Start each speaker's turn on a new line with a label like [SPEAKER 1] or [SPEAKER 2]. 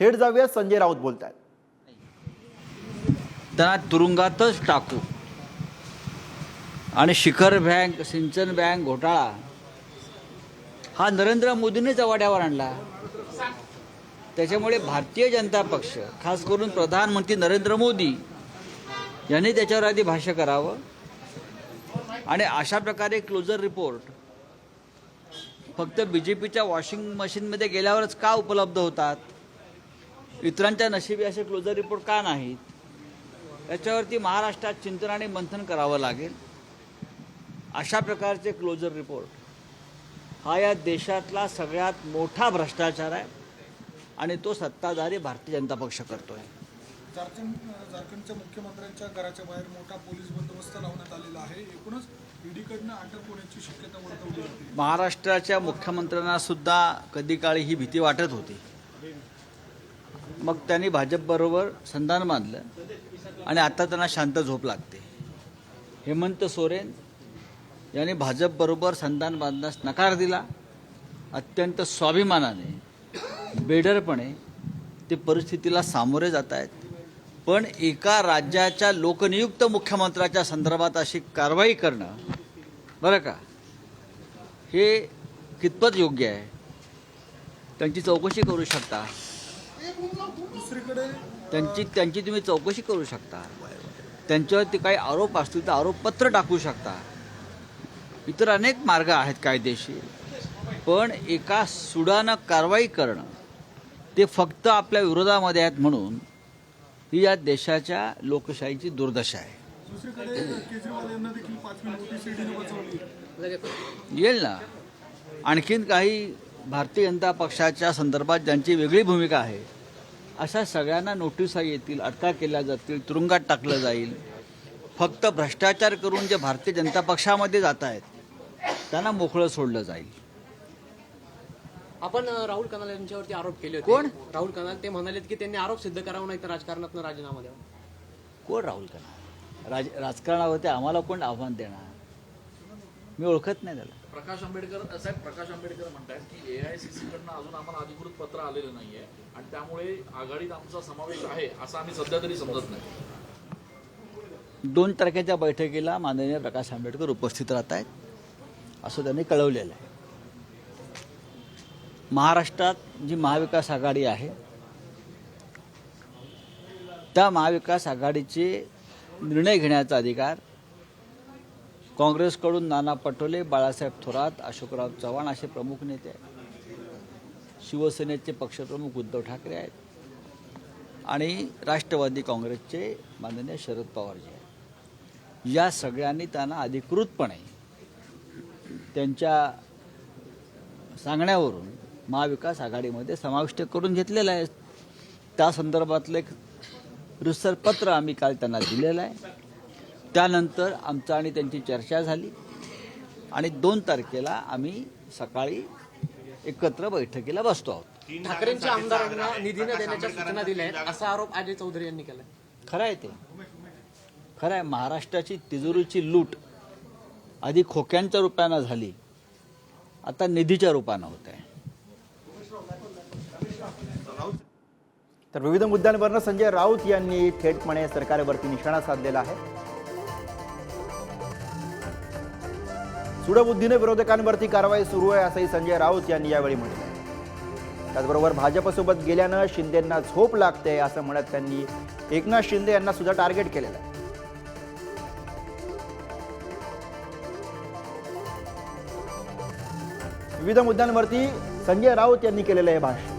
[SPEAKER 1] थेट जाऊया संजय राऊत बोलत आहेत
[SPEAKER 2] त्यांना तुरुंगातच टाकू. आणि शिखर बँक सिंचन बँक घोटाळा. हा नरेंद्र मोदींनीच वाड्यावर आणला. त्याच्यामुळे भारतीय जनता पक्ष खास करून प्रधानमंत्री नरेंद्र मोदी यांनी त्याच्यावर आधी भाष्य करावं. आणि अशा प्रकारे क्लोजर रिपोर्ट फक्त बी जे पीच्या वॉशिंग मशीनमध्ये गेल्यावरच का उपलब्ध होतात? इतरांच्या नशिबी असे क्लोजर रिपोर्ट का नाहीत? याच्यावरती महाराष्ट्रात चिंतन आणि मंथन करावं लागेल. अशा प्रकारचे क्लोजर रिपोर्ट हा या देशातला सगळ्यात मोठा भ्रष्टाचार आहे आणि तो सत्ताधारी भारतीय जनता पक्ष करतो आहे
[SPEAKER 3] झारखंड झारखंडच्या मुख्यमंत्र्यांच्या घराच्या बाहेर मोठा पोलीस बंदोबस्त लावण्यात आलेला आहे. एकूणच ईडीकडनं अटक होण्याची शक्यता वर्तवली
[SPEAKER 2] महाराष्ट्राच्या मुख्यमंत्र्यांना सुद्धा कधी काळी ही भीती वाटत होती. मग त्यांनी भाजपबरोबर संधान बांधलं आणि आता त्यांना शांत झोप लागते. हेमंत सोरेन यांनी भाजपबरोबर संधान बांधण्यास नकार दिला. अत्यंत स्वाभिमानाने बेडरपणे ते परिस्थितीला सामोरे जात आहेत. पण एका राज्याच्या लोकनियुक्त मुख्यमंत्र्याच्या संदर्भात अशी कारवाई करणं बरं का? हे कितपत योग्य आहे? त्यांची चौकशी करू शकता? त्यांची त्यांची तुम्ही चौकशी करू शकता. त्यांच्यावरती काही आरोप असतील तर आरोपपत्र टाकू शकता. इतर अनेक मार्ग आहेत कायदेशीर. पण एका सुडानं कारवाई करणं ते फक्त आपल्या विरोधामध्ये आहेत म्हणून ही या देशाच्या लोकशाहीची दुर्दशा आहे. येईल ना? आणखीन काही भारतीय जनता पक्षाच्या संदर्भात ज्यांची वेगळी भूमिका आहे अशा सगळ्यांना नोटिसा येतील अटका केल्या जातील तुरुंगात टाकलं जाईल. फक्त भ्रष्टाचार करून जे भारतीय जनता पक्षामध्ये जात आहेत त्यांना मोकळं सोडलं जाईल.
[SPEAKER 4] आपण राहुल कनाल यांच्यावरती आरोप केले होते.
[SPEAKER 2] कोण?
[SPEAKER 4] राहुल कनाल ते म्हणालेत की त्यांनी आरोप सिद्ध करावा नाही तर राजकारणातून राजीनामा द्यावा.
[SPEAKER 2] कोण राहुल करणार राज राजकारणावरती आम्हाला कोण आव्हान देणार? मी ओळखत नाही त्याला.
[SPEAKER 5] प्रकाश आंबेडकर साहेब प्रकाश आंबेडकर म्हणतात की ए आय सी सीकडनं अजून आम्हाला अधिकृत पत्र आलेलं नाही आहे आणि त्यामुळे आघाडीत आमचा समावेश आहे असं आम्ही सध्या तरी समजत नाही.
[SPEAKER 2] दोन तारखेच्या बैठकीला माननीय प्रकाश आंबेडकर उपस्थित राहत आहेत असं त्यांनी कळवलेलं आहे. महाराष्ट्रात जी महाविकास आघाडी आहे त्या महाविकास आघाडीचे निर्णय घेण्याचा अधिकार काँग्रेसकडून नाना पटोले बाळासाहेब थोरात अशोकराव चव्हाण असे प्रमुख नेते आहेत. शिवसेनेचे पक्षप्रमुख उद्धव ठाकरे आहेत. आणि राष्ट्रवादी काँग्रेसचे माननीय शरद पवारजी आहेत. या सगळ्यांनी त्यांना अधिकृतपणे त्यांच्या सांगण्यावरून महाविकास आघाडीमध्ये समाविष्ट करून घेतलेलं आहे. त्या संदर्भातलं एक रिसर पत्र आम्ही काल त्यांना दिलेलं आहे. त्यानंतर आमचं आणि त्यांची चर्चा झाली. आणि दोन तारखेला आम्ही सकाळी एकत्र बैठकीला बसतो आहोत.
[SPEAKER 4] ठाकरेंच्या आमदारांना निधी न देण्याच्या सूचना दिल्या आहेत असा आरोप अजय चौधरी यांनी केला
[SPEAKER 2] खरं आहे ते. खरं आहे महाराष्ट्राची तिजोरीची लूट आधी खोक्यांच्या रूपानं झाली. आता निधीच्या रूपानं होत आहे.
[SPEAKER 1] तर विविध मुद्द्यांवरनं संजय राऊत यांनी थेटपणे सरकारवरती निशाणा साधलेला आहे. सुडबुद्धीने विरोधकांवरती कारवाई सुरू आहे असंही संजय राऊत यांनी यावेळी म्हटलं. त्याचबरोबर भाजपसोबत गेल्यानं शिंदेंना झोप लागते असं म्हणत त्यांनी एकनाथ शिंदे यांना सुद्धा टार्गेट केलेलं आहे. विविध मुद्द्यांवरती संजय राऊत यांनी केलेलं हे भाषण.